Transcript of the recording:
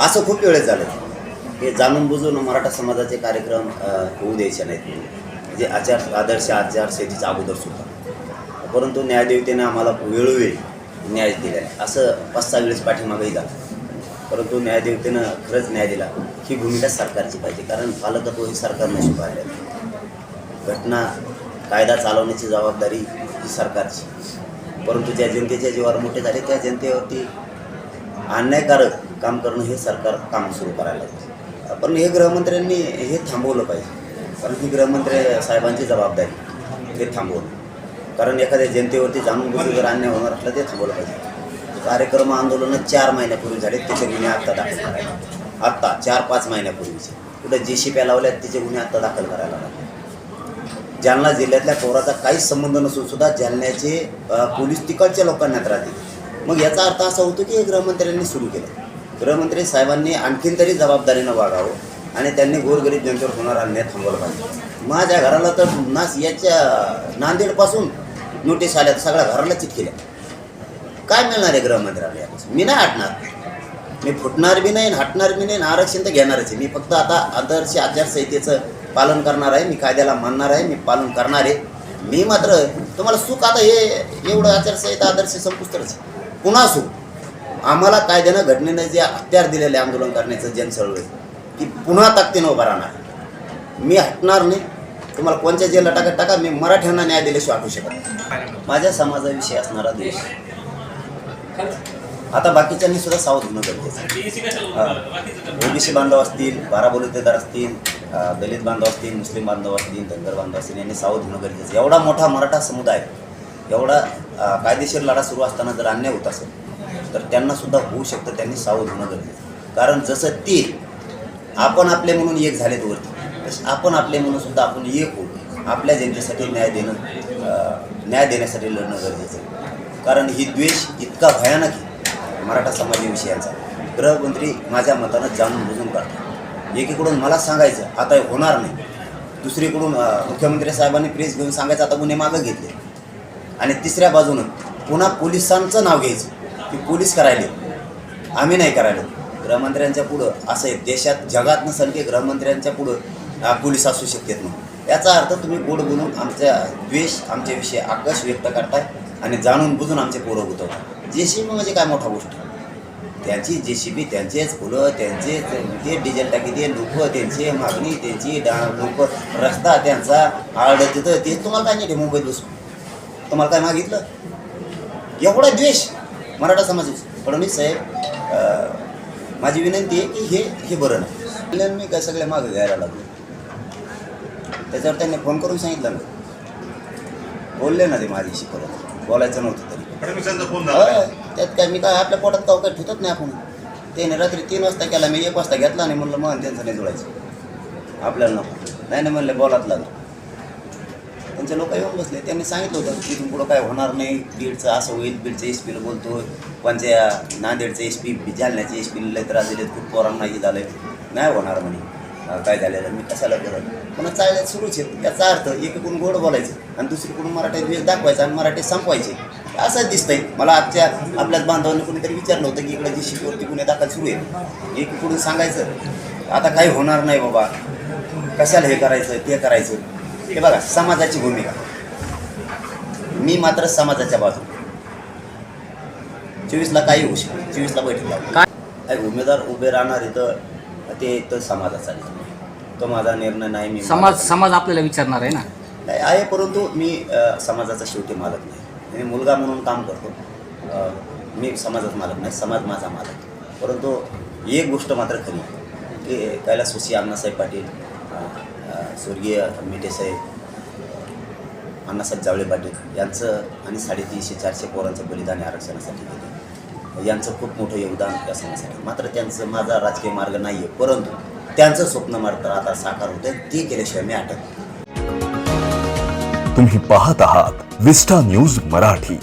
असं खूप वेळेस झालं. हे जाणून बुजून मराठा समाजाचे कार्यक्रम होऊ द्यायचे नाहीत म्हणजे आचार आदर्श आचारसंहितेच्या अगोदर सुद्धा. परंतु न्यायदेवतेने आम्हाला वेळोवेळी न्याय दिला आहे असं पाच सहा वेळेस पाठीमागंही झालं. परंतु न्यायदेवतेनं खरंच न्याय दिला. ही भूमिका सरकारची पाहिजे. कारण पालकत्व हे सरकारनं स्वीकारले घटना कायदा चालवण्याची जबाबदारी ही सरकारची. परंतु ज्या जनतेच्या जीवावर मोठे झाले त्या जनतेवरती अन्यायकारक काम करणं हे सरकार काम सुरू करायला लागलं. पण हे गृहमंत्र्यांनी हे थांबवलं पाहिजे. कारण ही गृहमंत्री साहेबांची जबाबदारी हे थांबवलं. कारण एखाद्या जनतेवरती जाणून बुजून जर अन्याय होणार असला ते थांबवलं पाहिजे. कार्यक्रम आंदोलनं चार महिन्यापूर्वी झाले त्याचे गुन्हे आत्ता दाखल करायला आत्ता चार पाच महिन्यापूर्वीचे. कुठं जे शी लावल्यात त्याचे गुन्हे आत्ता दाखल करायला लागले. जालना जिल्ह्यातल्या पोराचा काहीच संबंध नसून सुद्धा जालन्याचे पोलीस तिकडच्या लोकांना राहतील मग याचा अर्थ असा होतो की हे गृहमंत्र्यांनी सुरू केलं. गृहमंत्री साहेबांनी आणखीन तरी जबाबदारीनं वागावं आणि त्यांनी गोरगरीब जनतेवर होणारा अन्याय थांबवला पाहिजे. माझ्या घराला तर नास याच्या नांदेडपासून नोटीस आल्या तर सगळ्या घराला चिटकेल्या काय मिळणार आहे गृहमंत्र्याला यापासून? मी नाही हटणार. मी फुटणार बी नाही हटणार बी नाही आणि आरक्षण तर घेणारच आहे. मी फक्त आता आदर्श आचारसंहितेचं पालन करणार आहे मी कायद्याला मानणार आहे मी पालन करणार आहे. मी मात्र तुम्हाला सुख आता हे एवढं आचारसंहिता आदर्श संपुष्टच पुन्हा सुख. आम्हाला कायद्यानं घटनेनं जे हत्यार दिलेले आंदोलन करण्याचं जनचळवळी की पुन्हा ताकदीनं उभा राहणार. मी हटणार नाही. तुम्हाला कोणत्या जेलला टाकत टाका मी मराठ्यांना न्याय दिल्याशिवाय हटू शकत माझ्या समाजाविषयी असणारा देश. आता बाकीच्यांनी सुद्धा सावध होणं गरजेचं ओबीसी बांधव असतील बारा बलुतेदार असतील दलित बांधव असतील मुस्लिम बांधव असतील धनगर बांधव असतील यांनी सावध होणं गरजेचं एवढा मोठा मराठा समुदाय एवढा कायदेशीर लढा सुरू असताना जर अन्याय होत असेल तर त्यांनासुद्धा होऊ शकतं त्यांनी सावध होणं गरजेचं कारण जसं ते आपण आपले म्हणून एक झालेत वरती तसं आपण आपले म्हणून सुद्धा आपण एक होऊ आपल्या जनतेसाठी न्याय देणं न्याय देण्यासाठी लढणं गरजेचं आहे. कारण ही द्वेष इतका भयानक आहे मराठा समाजाविषयांचा गृहमंत्री माझ्या मतानं जाणून बुजून काढतात. एकीकडून मला सांगायचं आता होणार नाही. दुसरीकडून मुख्यमंत्री साहेबांनी प्रेस घेऊन सांगायचं आता गुन्हे मागं घेतले. आणि तिसऱ्या बाजूनं पुन्हा पोलिसांचं नाव घ्यायचं. ती पोलीस करायले. आम्ही नाही करायला. गृहमंत्र्यांच्या पुढं असं आहे देशात जगात नसेल की गृहमंत्र्यांच्या पुढं पोलीस असू शकतात म्हणून याचा अर्थ तुम्ही गोड बोलून आमच्या द्वेष आमच्याविषयी आकर्ष व्यक्त करताय आणि जाणून बुजून आमचे पोरं गुतवताय जे सी बी म्हणजे काय मोठा गोष्ट? त्यांची जे सी बी त्यांचेच फुलं त्यांचे ते डिझेल टाकी ते लोक त्यांची मागणी त्यांची डा लोक रस्ता त्यांचा आळ तिथं ते तुम्हाला काय नाही मुंबईत बसून तुम्हाला काय मागितलं? एवढा द्वेष! मराठा समाज फडणवीस साहेब माझी विनंती आहे की हे हे बरं नाही. आणि मी काय सगळ्या मागं घ्यायला लागलो. त्याच्यावर त्यांनी फोन करून सांगितलं ना. बोलले ना ते माझ्याशी परत. बोलायचं नव्हतं तरी. त्यात काय मी काय आपल्या पोटात काव काय ठेवत नाही आपण. त्याने रात्री तीन वाजता केला मी एक वाजता घेतला आणि म्हणलं मग त्यांचं नाही जुळायचं आपल्याला नको. नाही नाही म्हणले बोलात लागलं त्यांचे लोक येऊन बसले. त्यांनी सांगितलं होतं की इथून पुढं काय होणार नाही. बीडचं असं होईल. बीडचं एस पीला बोलतो कोणत्या नांदेडचं एस पी जालन्याचे एस पीला लय त्रास दिले खूप पोरांना हे झालं नाही होणार म्हणे. काय झालेलं मी कशाला करत? पुन्हा चालण्यात सुरूच आहे याचा अर्थ एकीकडून गोड बोलायचं आणि दुसरीकडून मराठी द्वेष दाखवायचा आणि मराठी संपवायचे. असंच दिसतंय. मला आजच्या आपल्याच बांधवांनी कोणीतरी विचारलं होतं की इकडे जी शिकवरती गुन्हे दाखल सुरू आहे एकीकडून सांगायचं आता काही होणार नाही बाबा. कशाला हे करायचं? ते करायचं? हे बघा समाजाची भूमिका. मी मात्र समाजाच्या बाजू चोवीसला काही होऊ शकतो चोवीसला बैठक. काय? उमेदवार उभे राहणार इथं ते इथं समाजाचा निर्णय. तो माझा निर्णय नाही मी समाज समाज आपल्याला विचारणार आहे ना? नाही आहे परंतु मी समाजाचा शेवटी मालक नाही. मी मुलगा म्हणून काम करतो. मी समाजात मालक नाही. समाज माझा मालक परंतु एक गोष्ट मात्र खरी की कैलासवासी अण्णासाहेब पाटील स्वर्गीय मिठेसाहेब अण्णासाहेब जावळे पाटील यांचं आणि साडेतीनशे चारशे पोरांचं बलिदान आरक्षणासाठी केलं. यांचं खूप मोठं योगदान या मात्र त्यांचं माझा राजकीय मार्ग नाही आहे परंतु त्यांचं स्वप्न मात्र आता साकार होतं ते केल्याशिवाय मी अटक तुम्ही पाहत आहात विस्टा न्यूज मराठी.